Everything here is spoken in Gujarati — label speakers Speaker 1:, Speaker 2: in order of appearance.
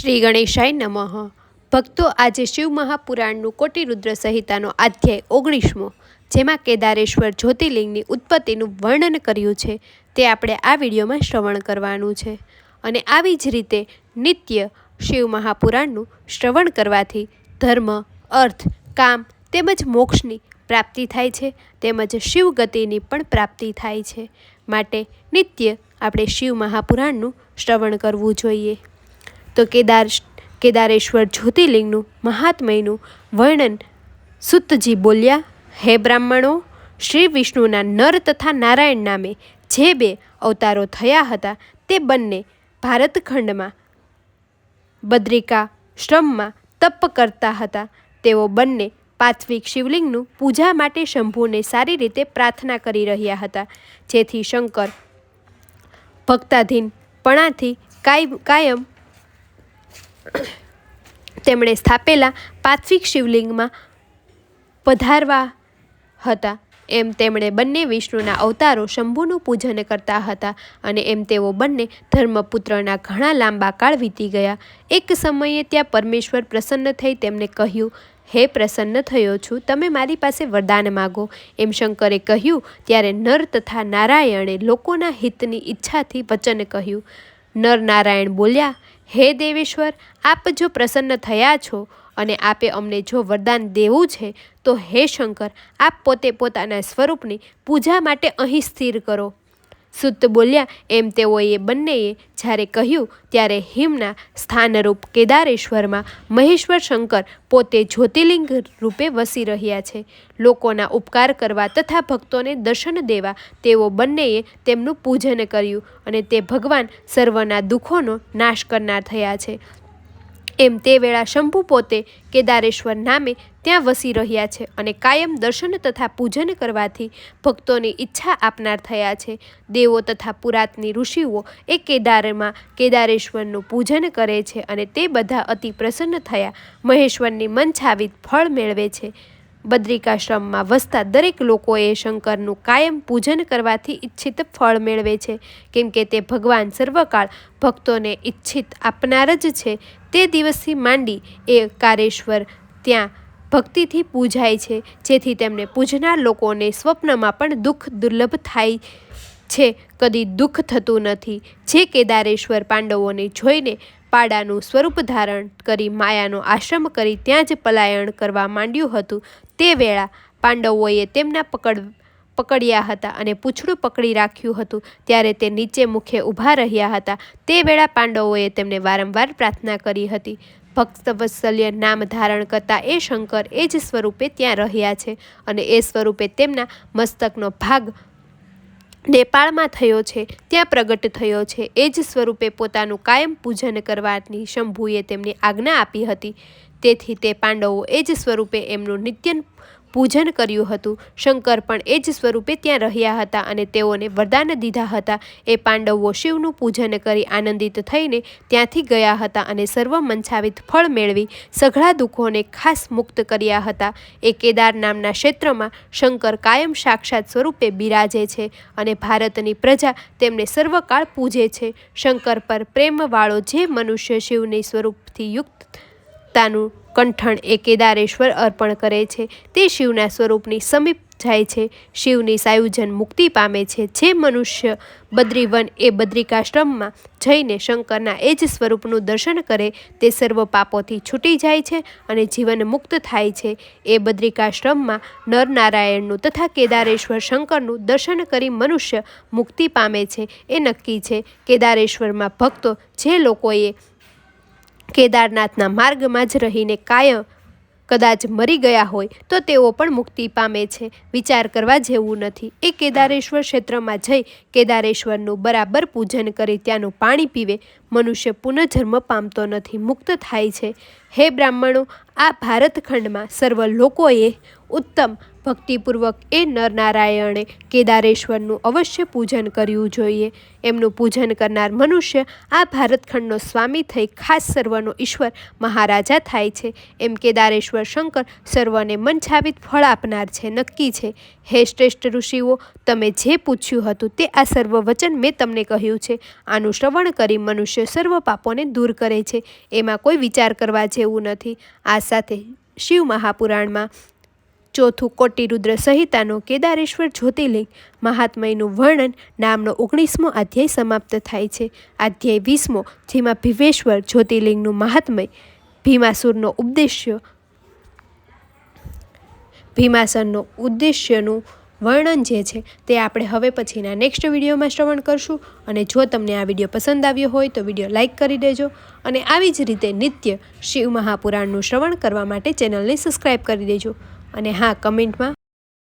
Speaker 1: શ્રી ગણેશાય નમઃ. ભક્તો આજે શિવ મહાપુરાણનું કોટિરુદ્ર સંહિતાનો અધ્યાય ઓગણીસમો, જેમાં કેદારેશ્વર જ્યોતિર્લિંગની ઉત્પત્તિનું વર્ણન કર્યું છે, તે આપણે આ વિડીયોમાં શ્રવણ કરવાનું છે. અને આવી જ રીતે નિત્ય શિવ મહાપુરાણનું શ્રવણ કરવાથી ધર્મ, અર્થ, કામ તેમજ મોક્ષની પ્રાપ્તિ થાય છે, તેમજ શિવ ગતિની પણ પ્રાપ્તિ થાય છે. માટે નિત્ય આપણે શિવ મહાપુરાણનું શ્રવણ કરવું જોઈએ. તો કેદાર કેદારેશ્વર જ્યોતિર્લિંગનું, મહાત્મયનું વર્ણન સુતજી બોલ્યા, હે બ્રાહ્મણો, શ્રી વિષ્ણુના નર તથા નારાયણ નામે જે બે અવતારો થયા હતા તે બંને ભારતખંડમાં બદ્રિકા શ્રમમાં તપ કરતા હતા. તેઓ બંને પાથવિક શિવલિંગનું પૂજા માટે શંભુને સારી રીતે પ્રાર્થના કરી રહ્યા હતા. જેથી શંકર ભક્તાધીનપણાથી કાય કાયમ તેમણે સ્થાપેલા પાથવિક શિવલિંગમાં પધારવા હતા. એમ તેમણે બંને વિષ્ણુના અવતારો શંભુનું પૂજન કરતા હતા અને એમ તેઓ બંને ધર્મપુત્રના ઘણા લાંબા કાળ વીતી ગયા. એક સમયે ત્યાં પરમેશ્વર પ્રસન્ન થઈ તેમને કહ્યું, હે પ્રસન્ન થયો છું, તમે મારી પાસે વરદાન માગો. એમ શંકરે કહ્યું, ત્યારે નર તથા નારાયણે લોકોના હિતની ઈચ્છાથી વચન કહ્યું. નર નારાયણ બોલ્યા હે દેવેશ્વર, આપ જો પ્રસન્ન થયા છો અને આપે અમને જો વરદાન દેવું છે, તો હે શંકર, આપ પોતે પોતાના સ્વરૂપની પૂજા માટે અહીં સ્થિર કરો. સુત બોલ્યા, એમ તેઓએ બંનેએ જ્યારે કહ્યું, ત્યારે હિમના સ્થાનરૂપ કેદારેશ્વરમાં મહેશ્વર શંકર પોતે જ્યોતિર્લિંગ રૂપે વસી રહ્યા છે. લોકોના ઉપકાર કરવા તથા ભક્તોને દર્શન દેવા તેઓ બંનેએ તેમનું પૂજન કર્યું અને તે ભગવાન સર્વના દુઃખોનો નાશ કરનાર થયા છે. એમ તે વેળા શંભુ પોતે કેદારેશ્વર નામે ત્યાં વસી રહ્યા છે અને કાયમ દર્શન તથા પૂજન કરવાથી ભક્તોની ઈચ્છા આપનાર થયા છે. દેવો તથા પુરાતની ઋષિઓ એ કેદારમાં કેદારેશ્વરનું પૂજન કરે છે અને તે બધા અતિ પ્રસન્ન થયા. મહેશ્વરની મનછાવિત ફળ મેળવે છે. બદ્રિકાશ્રમમાં વસતા દરેક લોકોએ શંકરનું કાયમ પૂજન કરવાથી ઈચ્છિત ફળ મેળવે છે. કેમ કે તે ભગવાન સર્વકાળ ભક્તોને ઈચ્છિત આપનાર જ છે. તે દિવસથી માંડી એ કારેશ્વર. ત્યાં ભક્તિથી પૂજાય છે, જેથી તેમને પૂજનાર લોકોને સ્વપ્નમાં પણ દુઃખ દુર્લભ થાય છે. કદી દુઃખ થતું નથી જે કેદારેશ્વર પાંડવોને જોઈને પાડાનું સ્વરૂપ ધારણ કરી માયાનો આશ્રમ કરી ત્યાં જ પલાયન કરવા માંડ્યું હતું. તે વેળા પાંડવોએ તેમના પકડ પકડ્યા હતા અને પૂંછડું પકડી રાખ્યું હતું. ત્યારે તે નીચે મુખે ઊભા રહ્યા હતા. તે વેળા પાંડવોએ તેમને વારંવાર પ્રાર્થના કરી હતી. ભક્તવત્સલ્ય નામ ધારણ કરતા એ શંકર એ જ સ્વરૂપે ત્યાં રહ્યા છે અને એ સ્વરૂપે તેમના મસ્તકનો ભાગ નેપાળમાં થયો છે. ત્યાં પ્રગટ થયો છે. એ જ સ્વરૂપે પોતાનું કાયમ પૂજન કરવાની શંભુએ તેમને આજ્ઞા આપી હતી. તેથી તે પાંડવો એ જ સ્વરૂપે એમનું નિત્ય પૂજન કર્યું હતું. શંકર પણ એ જ સ્વરૂપે ત્યાં રહ્યા હતા અને તેઓને વરદાન દીધા હતા. એ પાંડવો શિવનું પૂજન કરી આનંદિત થઈને ત્યાંથી ગયા હતા અને સર્વ મંછાવિત ફળ મેળવી સઘળા દુઃખોને ખાસ મુક્ત કર્યા હતા. એ કેદાર નામના ક્ષેત્રમાં શંકર કાયમ સાક્ષાત સ્વરૂપે બિરાજે છે અને ભારતની પ્રજા તેમને સર્વકાળ પૂજે છે. શંકર પર પ્રેમવાળો જે મનુષ્ય શિવની સ્વરૂપથી યુક્ત તાનું કંઠણ એ કેદારેશ્વર અર્પણ કરે છે. તે શિવના સ્વરૂપની સમીપ જાય છે. શિવની સાયુજન મુક્તિ પામે છે. જે મનુષ્ય બદ્રીવન એ બદ્રિકાશ્રમમાં જઈને શંકરના એ જ સ્વરૂપનું દર્શન કરે તે સર્વ પાપોથી છૂટી જાય છે અને જીવન મુક્ત થાય છે. એ બદ્રિકાશ્રમમાં નરનારાયણનું તથા કેદારેશ્વર શંકરનું દર્શન કરી મનુષ્ય મુક્તિ પામે છે. એ નક્કી છે. કેદારેશ્વરમાં ભક્તો જે લોકોએ કેદારનાથના માર્ગમાં જ રહીને કાયમ કદાચ મરી ગયા હોય તો તેઓ પણ મુક્તિ પામે છે. વિચાર કરવા જેવું નથી. એ કેદારેશ્વર ક્ષેત્રમાં જઈ કેદારેશ્વરનું બરાબર પૂજન કરી, ત્યાંનું પાણી પીવે. મનુષ્ય પુનઃજન્મ પામતો નથી. મુક્ત થાય છે. હે બ્રાહ્મણો, આ ભારતખંડમાં સર્વ લોકોએ ઉત્તમ ભક્તિપૂર્વક એ નરનારાયણે કેદારેશ્વરનું અવશ્ય પૂજન કરવું જોઈએ. એમનું પૂજન કરનાર મનુષ્ય આ ભારતખંડનો સ્વામી થઈ ખાસ સર્વનો ઈશ્વર મહારાજા થાય છે. એમ કેદારેશ્વર શંકર સર્વને મનછાવિત ફળ આપનાર છે, નક્કી છે. હે શ્રેષ્ઠ ઋષિઓ, તમે જે પૂછ્યું હતું તે આ સર્વ વચન મેં તમને કહ્યું છે. આનું શ્રવણ કરી મનુષ્ય સર્વ પાપોને દૂર કરે છે. એમાં કોઈ વિચાર કરવા જેવું નથી. આ સાથે શિવ મહાપુરાણમાં ચોથું કોટિરુદ્ર સહિતાનો કેદારેશ્વર જ્યોતિર્લિંગ મહાત્મયનું વર્ણન નામનો ઓગણીસમો અધ્યાય સમાપ્ત થાય છે. અધ્યાય વીસમો, જેમાં ભીમેશ્વર જ્યોતિર્લિંગનું મહાત્મય ભીમાસુરનો ઉદ્દેશ્ય ભીમાસરનો ઉદ્દેશ્યનું વર્ણન જે છે તે આપણે હવે પછીના નેક્સ્ટ વિડીયોમાં શ્રવણ કરશું. અને જો તમને આ વીડિયો પસંદ આવ્યો હોય તો વીડિયો લાઇક કરી દેજો. અને આવી જ રીતે નિત્ય શિવ મહાપુરાણનું શ્રવણ કરવા માટે ચેનલને સબસ્ક્રાઈબ કરી દેજો. અને હા કમેન્ટમાં